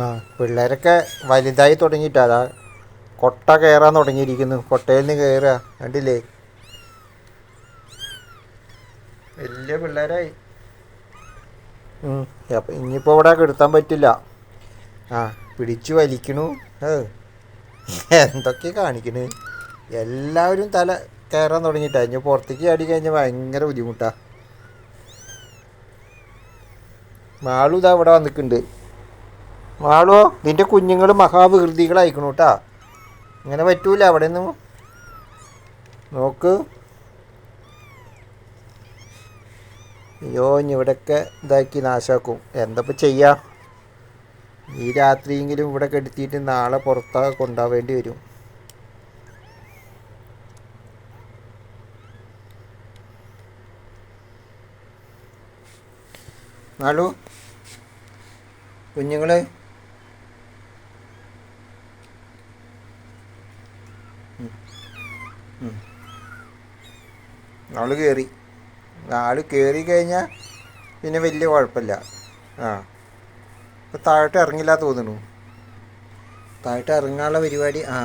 ആ പിള്ളേരൊക്കെ വലുതായി തുടങ്ങിയിട്ടാ. കൊട്ട കയറാൻ തുടങ്ങിയിരിക്കുന്നു. കൊട്ടയിൽ നിന്ന് കയറുക കണ്ടില്ലേ? വലിയ പിള്ളേരായി. അപ്പം ഇനിയിപ്പോൾ ഇവിടെ കെടുത്താൻ പറ്റില്ല. ആ പിടിച്ചു വലിക്കണു. എന്തൊക്കെ കാണിക്കണ്? എല്ലാവരും തല കയറാൻ തുടങ്ങിയിട്ടാ. ഇനി പുറത്തേക്ക് ചാടി കഴിഞ്ഞാൽ ഭയങ്കര ബുദ്ധിമുട്ടാ. മാളു ഇതാ ഇവിടെ വന്നിട്ടുണ്ട്. മാളോ നിന്റെ കുഞ്ഞുങ്ങൾ മഹാവികൃതികളായിക്കണു കേട്ടാ ഇങ്ങനെ പറ്റൂല അവിടെ നിന്ന് നോക്ക്. അയ്യോ ഇവിടെയൊക്കെ ഇതാക്കി നാശാക്കും. എന്തപ്പോൾ ചെയ്യാം? ഈ രാത്രിയെങ്കിലും ഇവിടെ കെടുത്തിയിട്ട് നാളെ പുറത്തൊക്കെ കൊണ്ടാവേണ്ടി വരും. ഹലോ കുഞ്ഞുങ്ങൾ. ആൾ കയറി ആൾ കയറി കഴിഞ്ഞാൽ പിന്നെ വലിയ കുഴപ്പമില്ല. ആ. ഇപ്പം താഴോട്ട് ഇറങ്ങില്ല തോന്നുന്നു. താഴോട്ട് ഇറങ്ങാനുള്ള പരിപാടി ആ.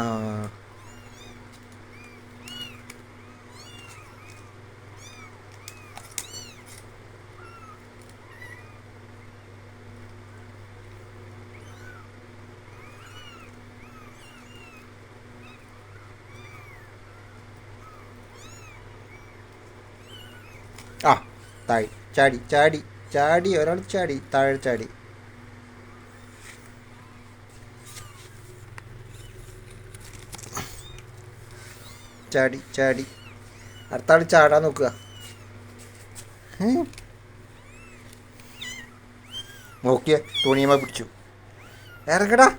ആ താഴി ചാടി ചാടി ചാടി ഒരാൾ ചാടി താഴെ ചാടി. ചാടി ചാടി. അടുത്ത ആൾ ചാടാൻ നോക്കുക? നോക്കിയ തുണിയമ്മ പിടിച്ചു. ഇറങ്ങടാ.